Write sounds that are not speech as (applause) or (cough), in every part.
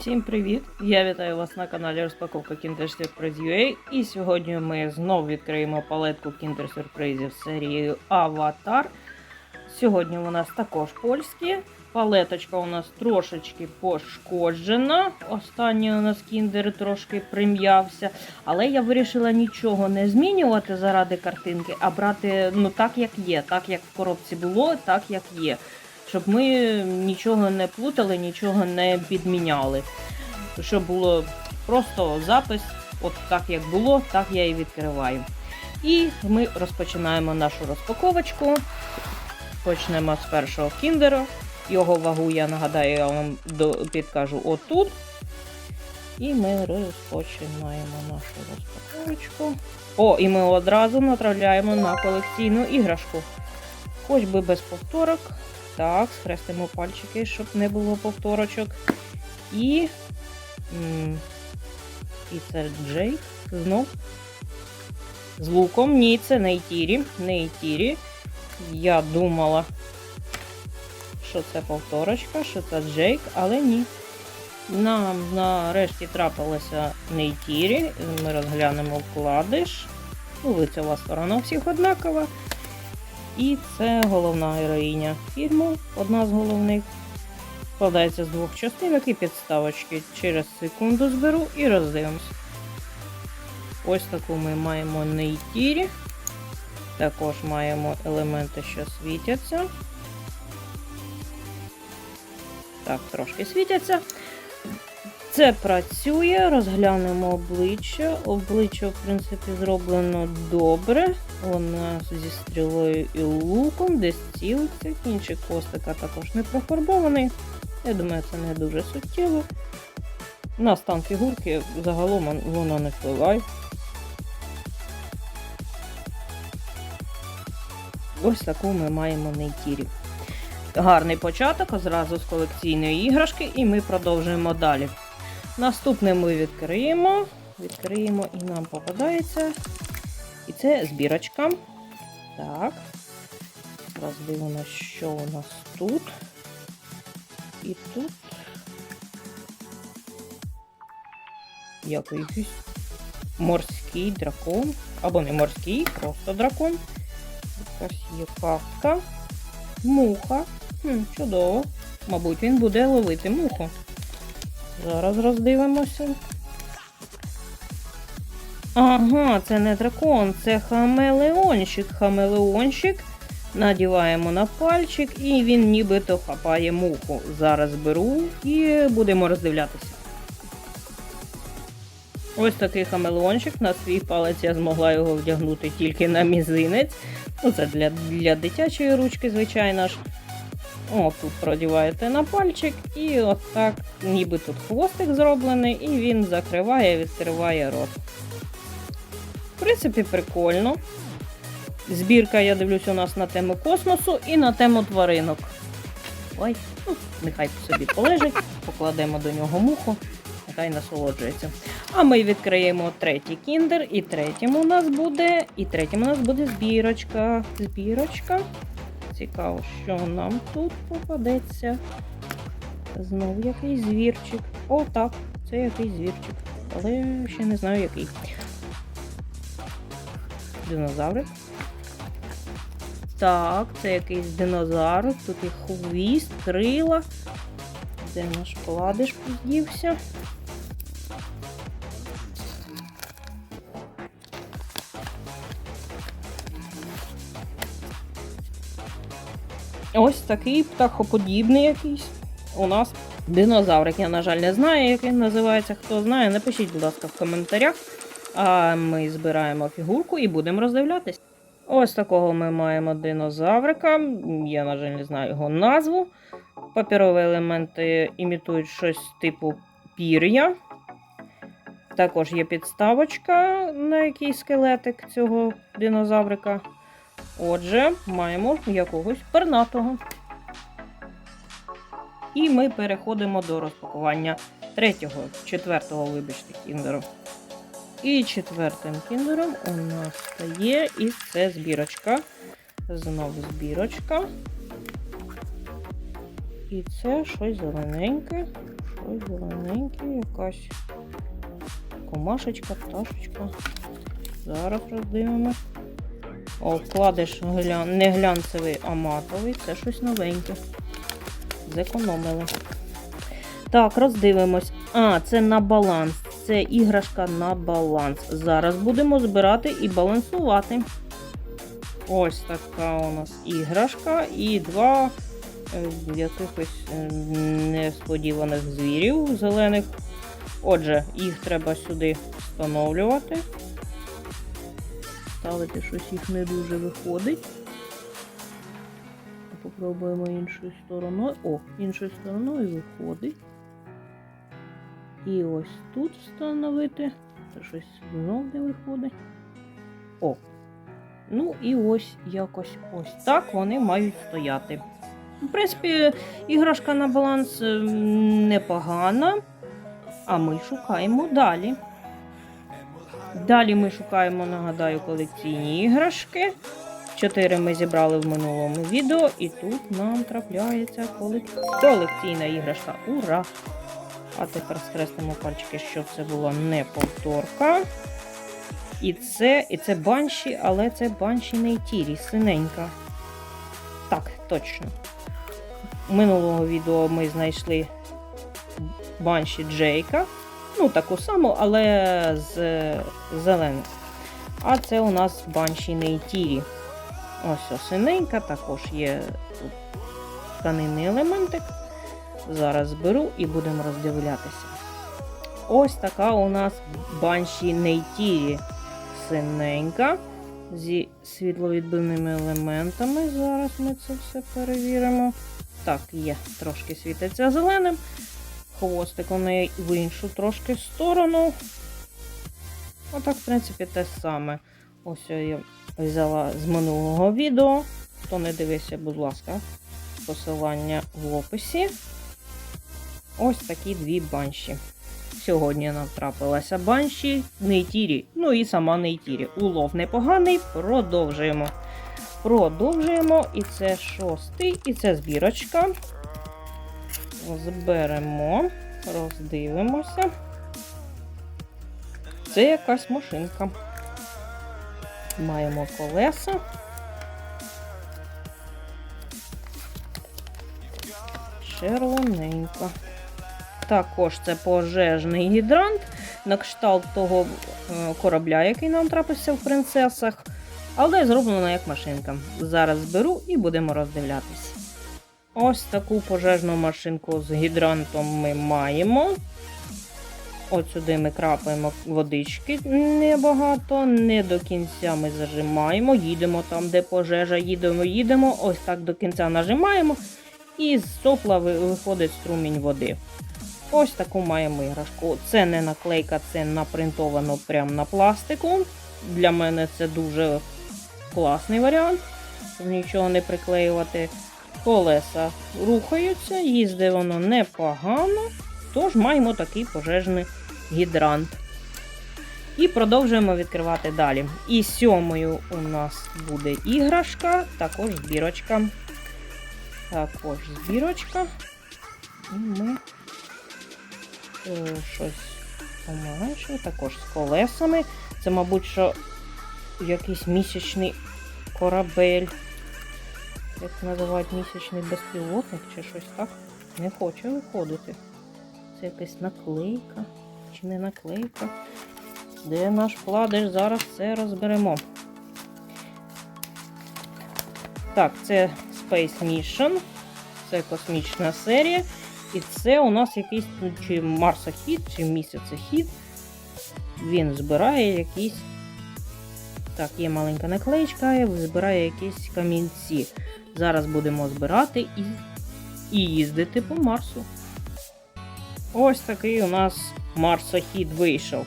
Всім привіт! Я вітаю вас на каналі Розпаковка Kinder Surprise UA. І сьогодні ми знову відкриємо палетку Kinder Surprise серії Аватар. Сьогодні у нас також польські. Палеточка у нас трошечки пошкоджена. Останній у нас кіндер трошки прим'явся. Але я вирішила нічого не змінювати заради картинки, а брати ну так, як є. Так як в коробці було, так як є. Щоб ми нічого не плутали, нічого не підміняли. Щоб було просто запис, от так як було, так я і відкриваю. І ми розпочинаємо нашу розпаковочку. Почнемо з першого кіндера. Його вагу, я нагадаю, я вам підкажу отут. І ми розпочинаємо нашу розпаковочку. О, і ми одразу направляємо на колекційну іграшку. Хоч би без повторок. Так, схрестимо пальчики, щоб не було повторочок. І. І це Джейк знов. З луком. Ні, це не Ітірі. Не Ітірі. Я думала, що це повторочка, що це Джейк, але ні. Нам нарешті трапилося Нейтірі. Ми розглянемо вкладиш. Ну, лицева сторона всіх однакова. І це головна героїня фільму, одна з головних. Складається з двох частинок і підставочки. Через секунду зберу і роздивимось. Ось таку ми маємо нейтірі. Також маємо елементи, що світяться. Так, трошки світяться. Це працює, розглянемо обличчя. Обличчя, в принципі, зроблено добре. Вона зі стрілою і луком, десь цілиться. Кінчик хвостика також не профарбований. Я думаю, це не дуже суттєво. На стан фігурки загалом воно не впливає. Ось таку ми маємо нейтірі. Гарний початок одразу з колекційної іграшки, і ми продовжуємо далі. Наступне ми відкриємо. Відкриємо і нам попадається. І це збірочка. Так. Роздивимося, що у нас тут. І тут. Якийсь морський дракон. Або не морський, просто дракон. Якась є кавка. Муха. Хм, чудово. Мабуть, він буде ловити муху. Зараз роздивимося. Ага, це не дракон, це хамелеонщик. Хамелеонщик. Надіваємо на пальчик і він нібито хапає муху. Зараз беру і будемо роздивлятися. Ось такий хамелеончик. На свій палець я змогла його вдягнути тільки на мізинець. Ну, це для, для дитячої ручки, звичайно ж. О, тут продіваєте на пальчик, і отак, ніби тут хвостик зроблений, і він закриває, відкриває рот. В принципі, прикольно. Збірка, я дивлюсь, у нас на тему космосу і на тему тваринок. Ой, ну, нехай собі полежить, покладемо до нього муху, нехай насолоджується. А ми відкриємо третій кіндер, і третім у нас буде, і третім у нас буде збірочка. Збірочка. Цікаво, що нам тут попадеться. Знову якийсь звірчик. О, так, це якийсь звірчик. Але ще не знаю який. Динозаврик. Так, це якийсь динозавр. Тут і хвіст, крила. Де наш вкладиш подівся? Ось такий птахоподібний якийсь. У нас динозаврик. Я, на жаль, не знаю, як він називається. Хто знає, напишіть, будь ласка, в коментарях. А ми збираємо фігурку і будемо роздивлятись. Ось такого ми маємо динозаврика. Я, на жаль, не знаю його назву. Паперові елементи імітують щось типу пір'я. Також є підставочка, на який скелетик цього динозаврика. Отже, маємо якогось пернатого. І ми переходимо до розпакування третього, четвертого, вибачте, кіндеру. І четвертим кіндером у нас стає і це збірочка. Знову збірочка. І це щось зелененьке. щось зелененьке, якась комашечка, пташечка. Зараз роздивимось. О, вкладиш не глянцевий, а матовий. Це щось новеньке. Зекономили. Так, роздивимось. А, це на баланс. Це іграшка на баланс. Зараз будемо збирати і балансувати. Ось така у нас іграшка і два е, якихось е, несподіваних звірів зелених. Отже, їх треба сюди встановлювати. Ставити щось їх не дуже виходить. Попробуємо іншою стороною. О, іншою стороною виходить. І ось тут встановити. Це щось знов не виходить. О. Ну і ось якось ось так вони мають стояти. В принципі, іграшка на баланс ем, непогана. А ми шукаємо далі. Далі ми шукаємо, нагадаю, колекційні іграшки. Чотири ми зібрали в минулому відео, і тут нам трапляється колекційна іграшка. Ура! А тепер скреслимо пальчики, щоб це була не повторка. І це, і це банші, але це банші Нейтірі, синенька. Так, точно. Минулого відео ми знайшли банші Джейка. Ну, таку саму, але з е, зелених. А це у нас банші Нейтірі. Ось ось синенька, також є тут тканинний елементик. Зараз беру і будемо роздивлятися. Ось така у нас банші Нейтірі синенька зі світловідбивними елементами. Зараз ми це все перевіримо. Так, є, трошки світиться зеленим. Хвостик у неї в іншу трошки сторону. Отак, в принципі, те саме. Ось я взяла з минулого відео. Хто не дивився, будь ласка, посилання в описі. Ось такі дві банші. Сьогодні нам трапилася банші Нейтірі. Ну і сама Нейтірі. Улов непоганий. Продовжуємо. Продовжуємо. І це шостий, і це збірочка. Зберемо, роздивимося. Це якась машинка. Маємо колеса. Червоненька. Також це пожежний гідрант на кшталт того е, корабля, який нам трапився в принцесах. Але зроблено як машинка. Зараз беру і будемо роздивлятися. Ось таку пожежну машинку з гідрантом ми маємо. От сюди ми крапаємо водички небагато, не до кінця ми зажимаємо, їдемо там, де пожежа, їдемо, їдемо. Ось так до кінця нажимаємо, і з сопла виходить струмінь води. Ось таку маємо іграшку. Це не наклейка, це напринтовано прямо на пластику. Для мене це дуже класний варіант, щоб нічого не приклеювати. Колеса рухаються, їздить воно непогано. Тож маємо такий пожежний гідрант. І продовжуємо відкривати далі. І сьомою у нас буде іграшка, також збірочка. Також збірочка. І ми е, щось помаранчеве, також з колесами. Це, мабуть, що якийсь місячний корабель. Як називають місячний безпілотник чи щось так. Не хоче виходити. Це якась наклейка. Чи не наклейка? Де наш вкладиш? Зараз це розберемо. Так, це Space Mission. Це космічна серія. І це у нас якийсь чи марсохід, чи місяцехід. Він збирає якісь. Так, є маленька наклеєчка, і збирає якісь камінці. Зараз будемо збирати і, і їздити по Марсу. Ось такий у нас марсохід вийшов.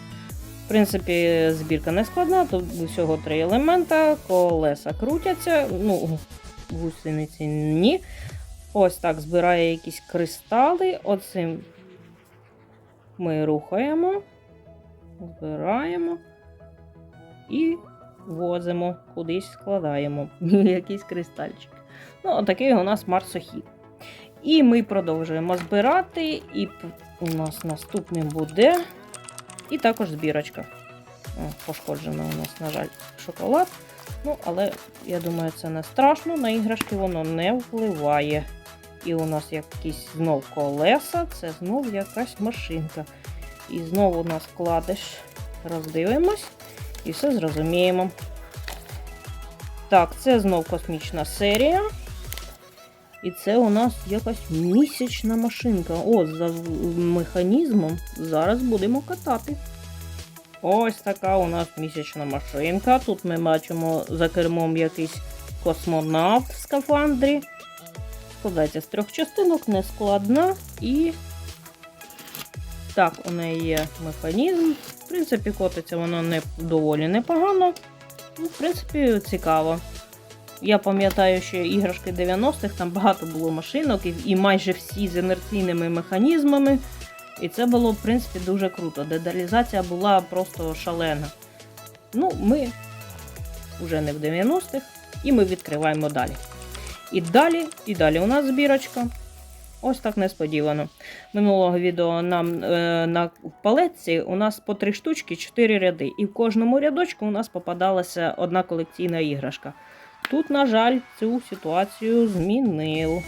В принципі, збірка не складна, тут всього три елемента, колеса крутяться, ну, гусениці ні. Ось так збирає якісь кристали. Оцим ми рухаємо, збираємо і возимо, кудись складаємо. (laughs) Якийсь кристальчик. Ну, отакий у нас марсохід. І ми продовжуємо збирати і у нас наступним буде. І також збірочка. О, у нас, на жаль, шоколад. Ну, але я думаю, це не страшно. На іграшки воно не впливає. І у нас якісь знов колеса, це знов якась машинка. І знову у нас вкладиш. Роздивимось і все зрозуміємо. Так, це знов космічна серія. І це у нас якась місячна машинка. О, за механізмом зараз будемо катати. Ось така у нас місячна машинка. Тут ми бачимо за кермом якийсь космонавт в скафандрі. Складається з трьох частинок, не складна. І так, у неї є механізм. В принципі, котиться воно не доволі непогано. Ну, в принципі, цікаво. Я пам'ятаю, що іграшки 90-х там багато було машинок, і, і майже всі з інерційними механізмами. І це було, в принципі, дуже круто. Деталізація була просто шалена. Ну, ми вже не в 90-х, і ми відкриваємо далі. І далі, і далі у нас збірочка. Ось так несподівано. Минулого відео нам е, на палетці у нас по три штучки, чотири ряди. І в кожному рядочку у нас попадалася одна колекційна іграшка. Тут, на жаль, цю ситуацію змінив.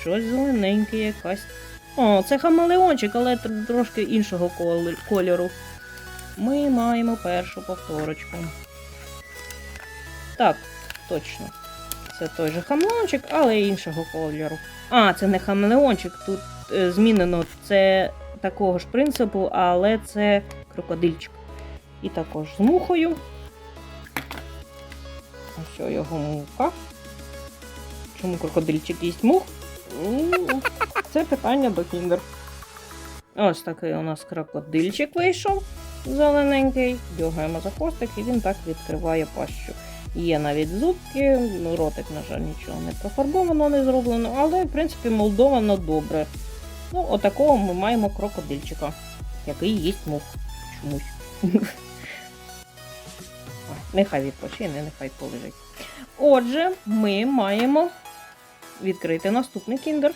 Щось зелененьке якась. О, це хамелеончик, але трошки іншого кольору. Ми маємо першу повторочку. Так, точно. Це той же хамелеончик, але іншого кольору. А, це не хамелеончик, тут е, змінено це такого ж принципу, але це крокодильчик. І також з мухою. Ось його муха. Чому крокодильчик їсть мух? Ну, Це питання до кіндер. Ось такий у нас крокодильчик вийшов зелененький. Дьогаємо за хвостик і він так відкриває пащу. Є навіть зубки, ну, ротик, на жаль, нічого не профарбовано, не зроблено, але, в принципі, молдовано добре. Ну, отакого ми маємо крокодильчика, який їсть мух чомусь. Нехай відпочине, нехай полежить. Отже, ми маємо відкрити наступний кіндер.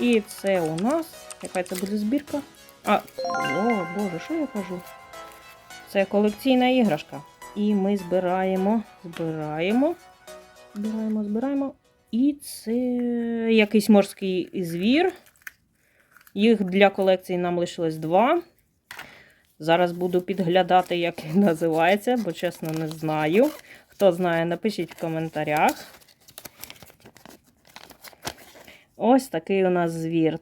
І це у нас. Яка це буде збірка? А, о, боже, що я кажу? Це колекційна іграшка. І ми збираємо, збираємо, збираємо, збираємо. І це якийсь морський звір. Їх для колекції нам лишилось два. Зараз буду підглядати, як він називається, бо чесно не знаю. Хто знає, напишіть в коментарях. Ось такий у нас звір.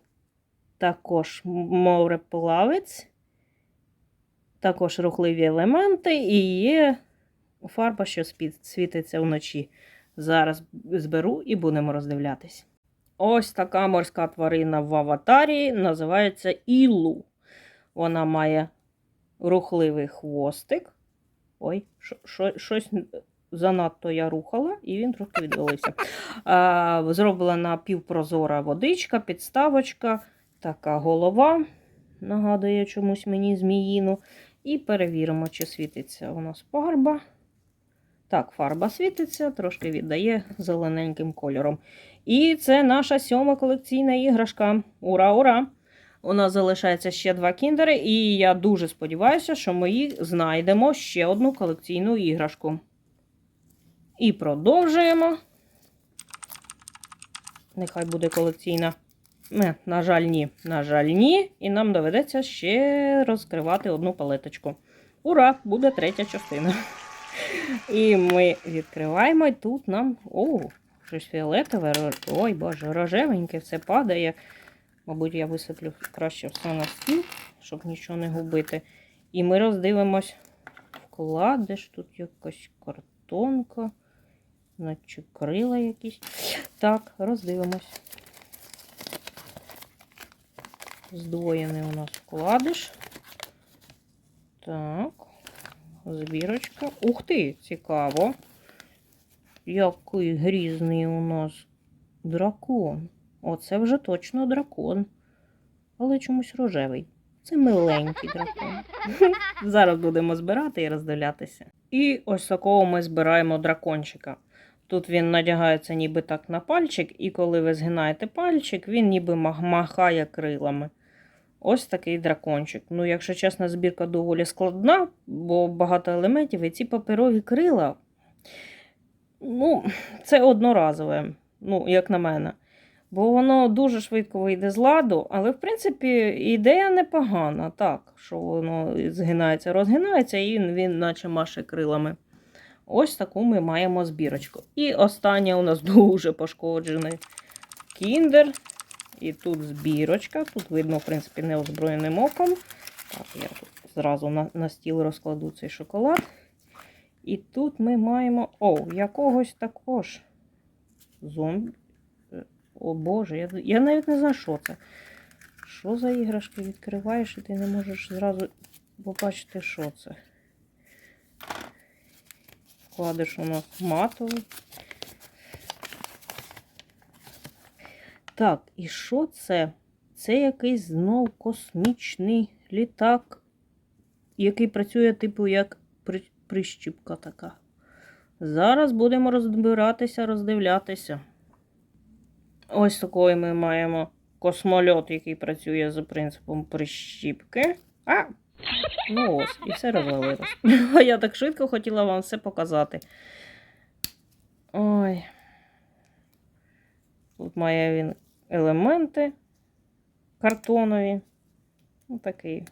Також мореплавець. Також рухливі елементи і є фарба, що світиться вночі. Зараз зберу і будемо роздивлятись. Ось така морська тварина в аватарі називається Ілу. Вона має рухливий хвостик. Ой, що- що- щось занадто я рухала, і він трохи відвалився. Зроблена півпрозора водичка, підставочка, така голова. Нагадує чомусь мені зміїну. І перевіримо, чи світиться у нас фарба. Так, фарба світиться, трошки віддає зелененьким кольором. І це наша сьома колекційна іграшка. Ура, ура! У нас залишається ще два кіндери, і я дуже сподіваюся, що ми знайдемо ще одну колекційну іграшку. І продовжуємо. Нехай буде колекційна. Не, на жаль, ні. На жаль, ні. І нам доведеться ще розкривати одну палеточку. Ура! Буде третя частина. І ми відкриваємо, і тут нам. О, щось фіолетове. Ой, боже, рожевеньке, все падає. Мабуть, я висиплю краще все на стіл, щоб нічого не губити. І ми роздивимось вкладиш. Тут якась картонка, наче крила якісь. Так, роздивимось. Здвоєний у нас вкладиш. Так. Збірочка. Ух ти, цікаво. Який грізний у нас дракон. Оце вже точно дракон. Але чомусь рожевий. Це миленький дракон. (laughs) Зараз будемо збирати і роздивлятися. І ось такого ми збираємо дракончика. Тут він надягається ніби так на пальчик, і коли ви згинаєте пальчик, він ніби махає крилами. Ось такий дракончик. Ну, якщо чесно, збірка доволі складна, бо багато елементів, і ці паперові крила. Ну, це одноразове, ну, як на мене. Бо воно дуже швидко вийде з ладу, але, в принципі, ідея непогана, так, що воно згинається, розгинається, і він, наче маше крилами. Ось таку ми маємо збірочку. І остання у нас (laughs) дуже пошкоджений кіндер. І тут збірочка. Тут видно, в принципі, неозброєним оком. Так, я тут зразу на, на стіл розкладу цей шоколад. І тут ми маємо. О, якогось також зомбі. О Боже, я, я навіть не знаю, що це. Що за іграшки відкриваєш, і ти не можеш зразу побачити, що це. Вкладиш у нас матовий. Так, і що це? Це якийсь знов космічний літак, який працює, типу, як прищіпка така. Зараз будемо розбиратися, роздивлятися. Ось такий ми маємо космольот, який працює за принципом прищіпки. А! Ну ось, і все розвалилось. (laughs) Я так швидко хотіла вам все показати. Ой. Тут має він елементи картонові. Ну, такий.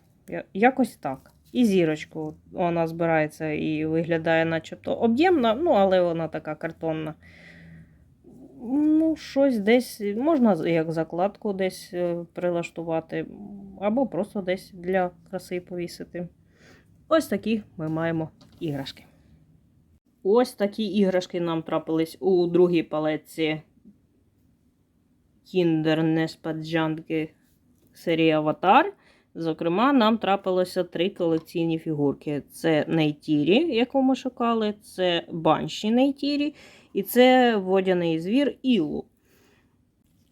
Якось так. І зірочку. Вона збирається і виглядає начебто об'ємна, ну, але вона така картонна. Ну, щось десь можна як закладку десь е, прилаштувати, або просто десь для краси повісити. Ось такі ми маємо іграшки. Ось такі іграшки нам трапились у другій палетці Kinder Неспаджанки серії Аватар. Зокрема, нам трапилося три колекційні фігурки: це Нейтірі, яку ми шукали, це Банші Нейтірі, і це водяний звір Ілу.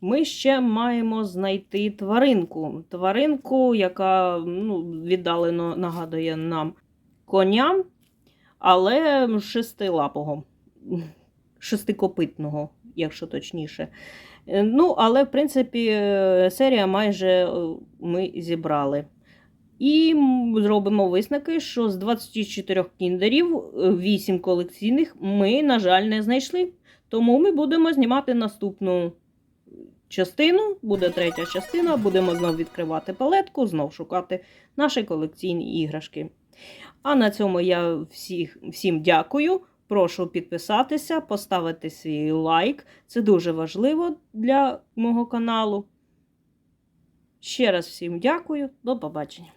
Ми ще маємо знайти тваринку. Тваринку, яка ну, віддалено нагадує нам коня, але шестилапого, шестикопитного, якщо точніше. Ну, але, в принципі, е, серія майже е, ми зібрали. І зробимо висновки, що з 24 кіндерів 8 колекційних ми, на жаль, не знайшли. Тому ми будемо знімати наступну частину. Буде третя частина. Будемо знов відкривати палетку, знов шукати наші колекційні іграшки. А на цьому я всіх, всім дякую. Прошу підписатися, поставити свій лайк. Це дуже важливо для мого каналу. Ще раз всім дякую. До побачення.